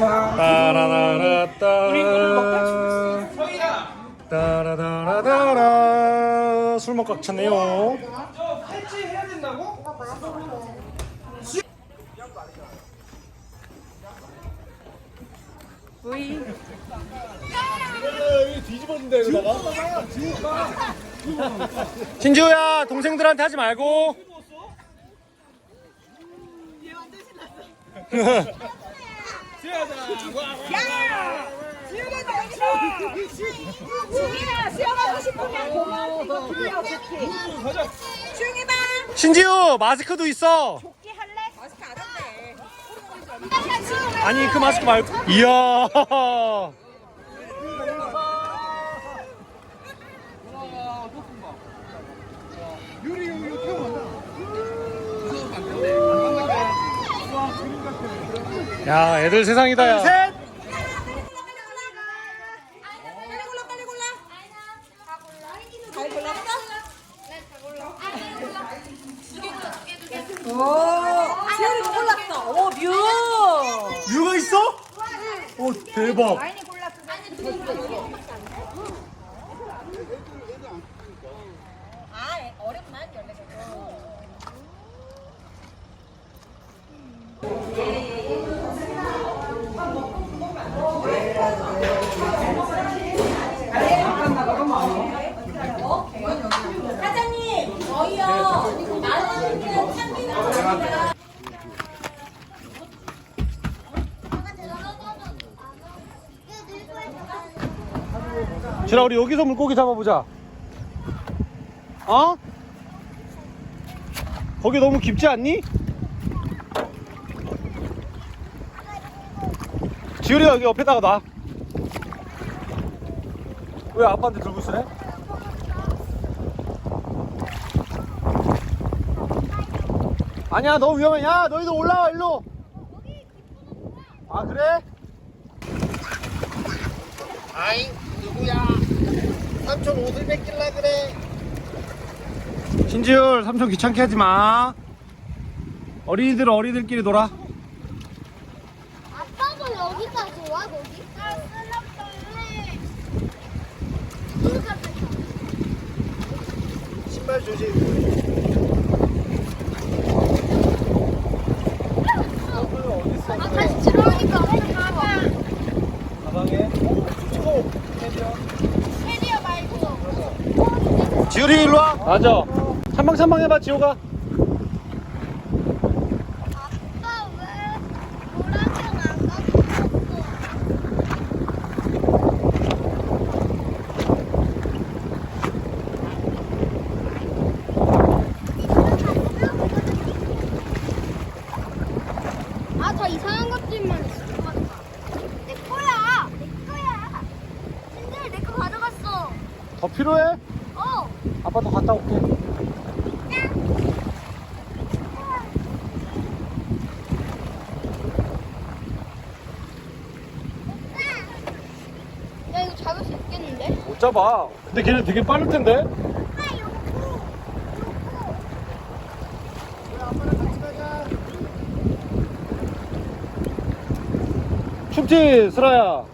따라라라따. 따라라라따라 술 먹고 찼네요 저 팔찌 해야 된다고? 신지우야 동생들한테 하지 말고 여기서 수영하고 싶으면 이거 좋게 신지우 마스크도 있어. 조끼 할래? 마스크 안 한대 아니 그 마스크 말고. 이야 야 애들 세상이다 야 셋! 골랐어? 오뭐 골랐어? 오 뮤! 뮤가 있어? 오 대박 아 어렵만 열네 사장님 저희요 나는 참기름 지라 우리 여기서 물고기 잡아보자 어? 거기 너무 깊지 않니? 지우리가 여기 옆에다가 놔. 왜 아빠한테 들고 있으래? 아니야 너무 위험해 야 너희들 올라와 일로 아 그래? 아잉 누구야? 삼촌 옷을 뺏길라 그래. 신지율 삼촌 귀찮게 하지 마 어린이들 은 어린이들끼리 놀아 아빠가 여기까지 와 거기? 아 쓸랍벌레 신발 조심. 아 다시 들어오니까 가방 가방에 캐리어 말고 지율이 일로 와 맞아 찬방찬방 해봐 지호가 아빠 왜 노란색 안 갖고 왔어? 아, 저 이상한 것들만 있어. 내 거야. 내 거야. 신들 내 거 가져갔어. 더 필요해? 어. 아빠 더 갔다 올게 야, 이거 잡을 수 있겠는데? 못 잡아 근데 걔네 되게 빠를 텐데 아, 요거. 춥지 슬아야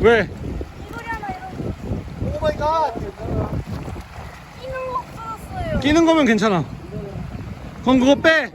왜? 이거리 하나 이런 오 마이 갓. 끼는 거 없어졌어요. 끼는 거면 괜찮아 그럼 그거 빼